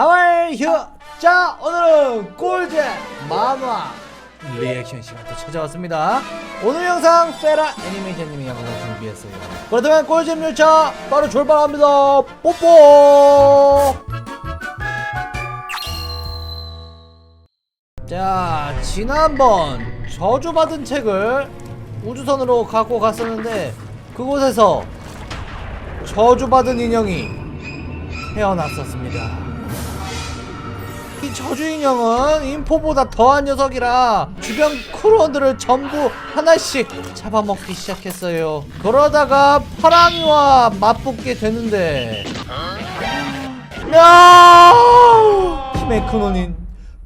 하왈휴! 자 오늘은 꿀잼 만화 리액션 시간 또 찾아왔습니다. 오늘 영상 페라 애니메이션님이 영상을 준비했어요. 그렇다면 꿀잼 열차 바로 출발합니다. 뽀뽀! 자 지난번 저주받은 책을 우주선으로 갖고 갔었는데 그곳에서 저주받은 인형이 태어났었습니다 이 저주 인형은 인포보다 더한 녀석이라 주변 크루원들을 전부 하나씩 잡아먹기 시작했어요 그러다가 파랑이와 맞붙게 되는데 야! 힘의 근원인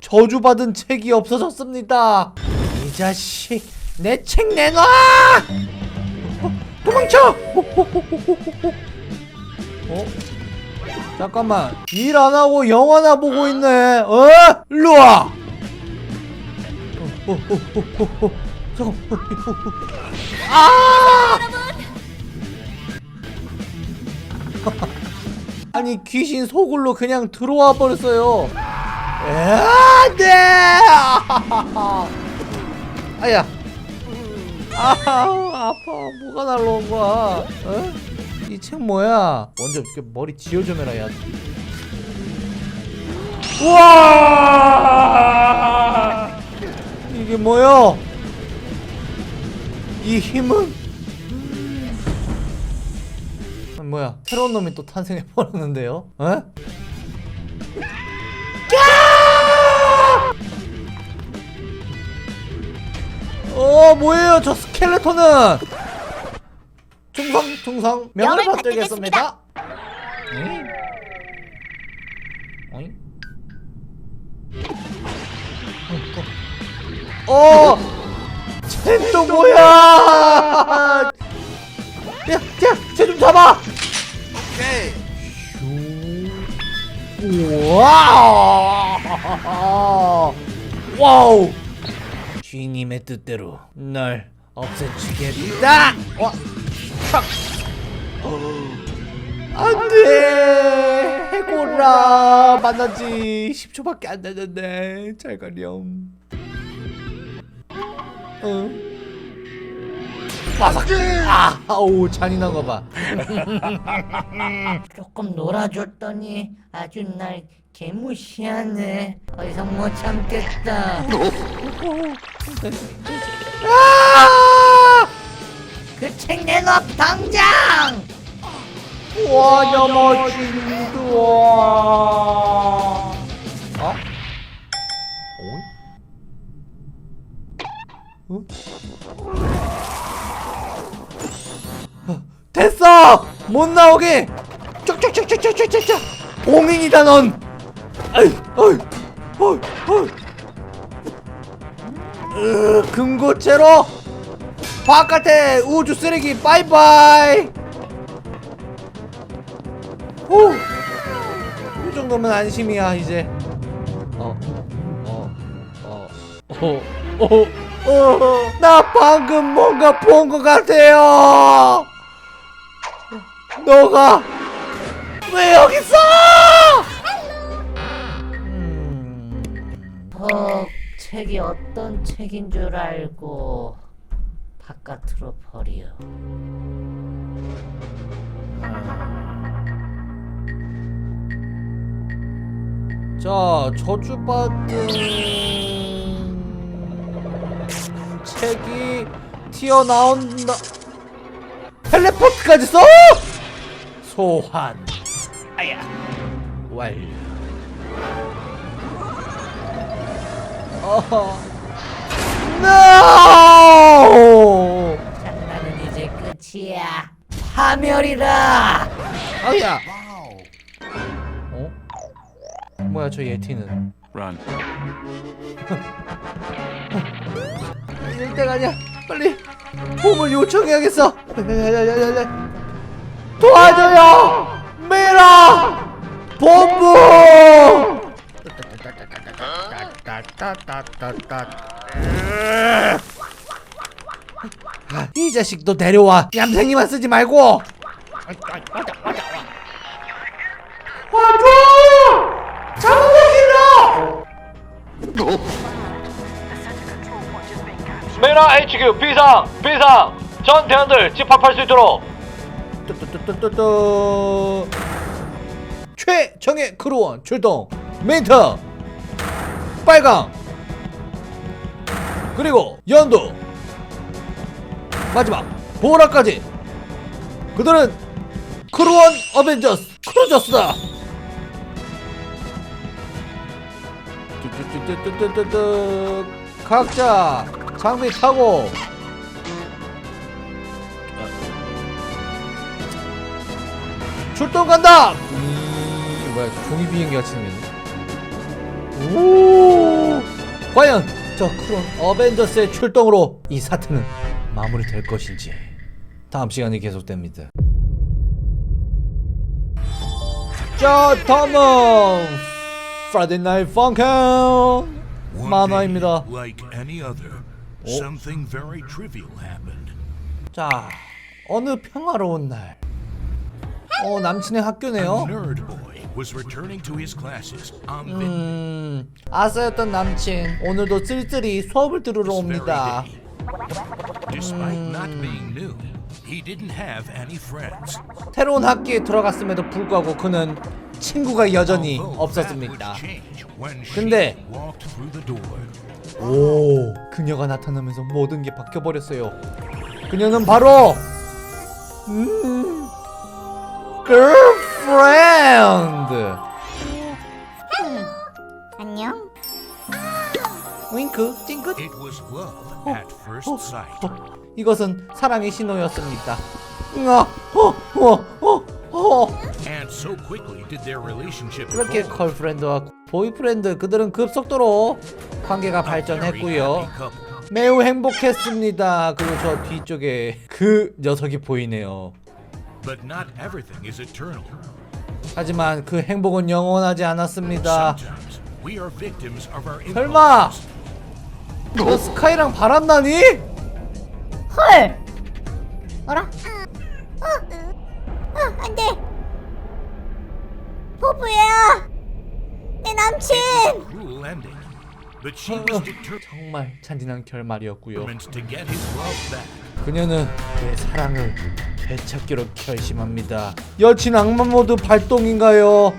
저주받은 책이 없어졌습니다. 이 자식, 내 책 내놔! 어, 도망쳐! 어? 잠깐만, 일 안 하고 영화나 보고 있네. 어? 일로 와! 어, 어, 어, 어, 어, 어. 잠깐. 아! 아니 귀신 소굴로 그냥 들어와 버렸어요. 아, 네! 아야. 아, 아파. 뭐가 날라온 거야? 어? 이 책 뭐야? 먼저 이렇게 머리 지어 좀 해라, 야. 우와! 이게 뭐야? 이 힘은? 아, 뭐야? 새로운 놈이 또 탄생해 버렸는데요? 어? 어 뭐예요 저 스켈레톤은 충성 충성 명을 받들겠습니다. 응? 어잉? 어 쟤또 뭐야? 야야쟤좀 잡아. 와우. 와우. 주인님의 뜻대로 널 없애주겠다. 와, 촥. 안돼 해골아 만난 지 10초밖에 안 됐는데 잘 가렴. 응. 바삭. 아, 아우 잔인한 거 봐. 조금 놀아줬더니 아주 날 개무시하네. 더 이상 못 참겠다. 아! 내놔 당장! 와, 야마진도. 어? 어? 어? 됐어! 못 나오게! 쭉쭉쭉쭉쭉쭉쭉! 봉인이다 넌! 아이, 어이, 어이, 어이. 으, 금고채로 바깥에 우주 쓰레기 바이바이! 오! 이 정도면 안심이야 이제 어? 어? 어? 어? 어? 어? 나 방금 뭔가 본 것 같아요 너가 왜 여기 있어? 음... 퍽 책이 어떤 책인 줄 알고 바깥으로 버려. 자, 저주받은 책이 튀어나온다. 텔레포트까지 써? 소환. 아야. 완료. 어허. NO! 장난은 이제 끝이야. 파멸이다. 아야. 어? 뭐야 저 예티는? Run. 이럴 때가 아니야. 빨리 도움을 요청해야겠어. 야야야야야. 도와줘요. 미라. 본부. 아, 이 자식 너 데려와. 얌생이만 쓰지 말고. 와줘! 잠복이라! 메라 HQ 비상 비상 전 대원들 집합할 수 있도록 최정예 크루원 출동 민트 빨강 그리고 연두 마지막 보라까지 그들은 크루원 어벤져스 크루저스다 각자 장비 타고 출동 간다! 이 뭐야 종이 비행기 같이 생겼네. 오 과연 저 크론 어벤져스의 출동으로 이 사태는 마무리될 것인지 다음 시간이 계속됩니다. 자 다음은 Friday Night Funkin' 만화입니다. like any other, something very trivial happened. 자 어느 평화로운 날. 어 남친의 학교네요. nerd boy was returning to his classes on the 음, 아싸였던 남친 오늘도 쓸쓸히 수업을 들으러 옵니다. Despite not being new, he didn't have any friends. 새로운 학기에 들어갔음에도 불구하고 그는 친구가 여전히 없었습니다. 근데- walked through the door. 오, 그녀가 나타나면서 모든 게 바뀌어 버렸어요. 그녀는 바로 음, girlfriend. 안녕? 윙크, 찡긋. It was love at first sight. 어, 이것은 사랑의 신호였습니다. 어, 어, 어, 어, 어. 그렇게 evolve. 걸프렌드와 보이프렌드 그들은 급속도로 관계가 발전했고요. 매우 행복했습니다. 그리고 저 뒤쪽에 그 녀석이 보이네요. But not everything is eternal. 하지만 그 행복은 영원하지 않았습니다. 설마. 너 스카이랑 바람 나니? 헐! 어라? 어? 어, 안 돼! 포부야! 내 남친! Cruel ending. But she was determined 정말 잔인한 결말이었고요. to get his love back. 그녀는 내 사랑을 되찾기로 결심합니다. 여친 악마 모드 발동인가요?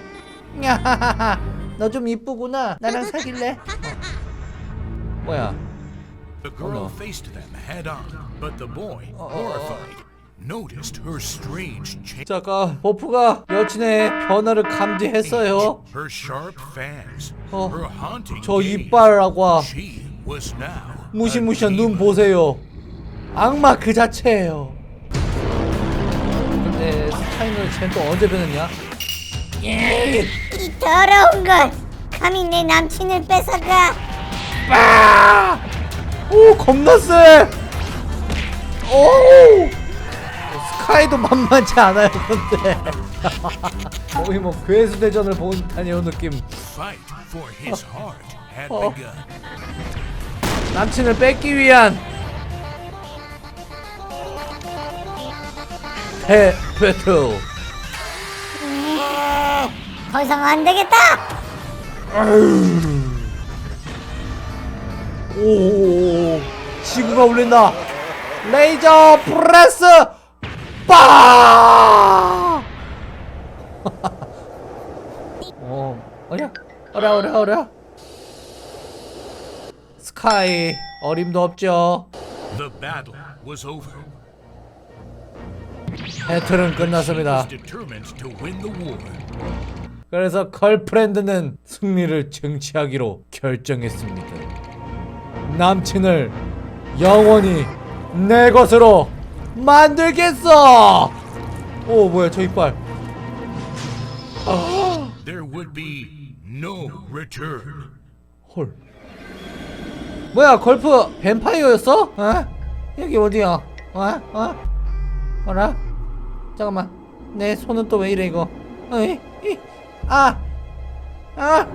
야하하하, 너 좀 이쁘구나. 나랑 사귈래? 어. 뭐야? The girl no. faced them head on, but the boy, horrified, noticed her strange change. 잠깐, 버프가 여친의 변화를 감지했어요. Her sharp fangs, 어, her haunting 저. 이빨하고 She was now 무시무시한 a 눈. 보세요. 악마 그 자체예요. 근데 스타인을 쟤또 언제 변했냐? 예! 이 더러운 것! 감히 내 남친을 뺏어가! 아! 오 겁나 세! 오! 스카이도 만만치 않아요 근데 거의 뭐 괴수 대전을 본 듯한 느낌 어. 남친을 뺏기 위한 대 배틀 음, 더 이상 안 되겠다! 오 지구가 울린다 레이저 프레스 빠! 어, 어랴, 어랴, 어랴, 어랴. 스카이 어림도 없죠. The battle was over. 배틀은 She 끝났습니다. was determined to win the war. 그래서 걸프렌드는 승리를 쟁취하기로 결정했습니다. 남친을 영원히 내 것으로 만들겠어. 오 뭐야 저 이빨. 아, There would be no return. 헐. 뭐야 걸프 뱀파이어였어? 어? 여기 어디야? 어? 어? 어라? 잠깐만 내 손은 또 왜 이래 이거? 어이? 이? 아! 아!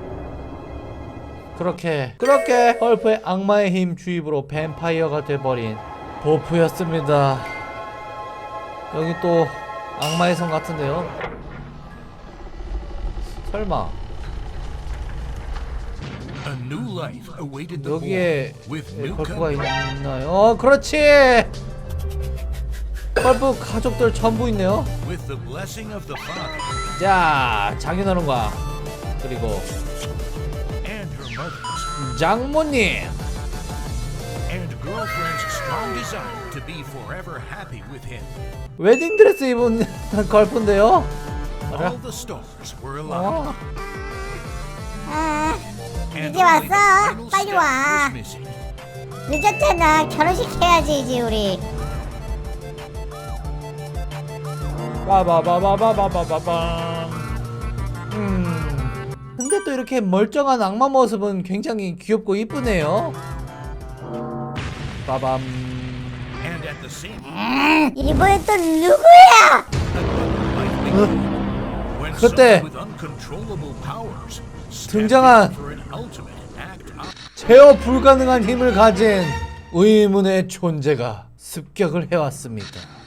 그렇게 그렇게 헐프의 악마의 힘 주입으로 뱀파이어가 돼버린 보프였습니다. 여기 또 악마의 성 같은데요? 설마 여기에 걸프가 cousins. 있나요? 어 그렇지 걸프 가족들 전부 있네요 자 장인어른과 그리고 장모님 and girlfriend's strong desire to be forever happy with him. 웨딩 드레스 입은 걸프인데요 All the stars were aligned. 어, 아 이제 왔어 빨리 와. 늦었잖아 결혼식 해야지 이제 우리 빠바바바바바바밤 음 또 이렇게 멀쩡한 악마 모습은 굉장히 귀엽고 이쁘네요 빠밤 And at the same 음, 이번엔 또 누구야 when 그때 someone with uncontrollable powers stepped 등장한 in for an ultimate act of 제어 불가능한 힘을 가진 의문의 존재가 습격을 해왔습니다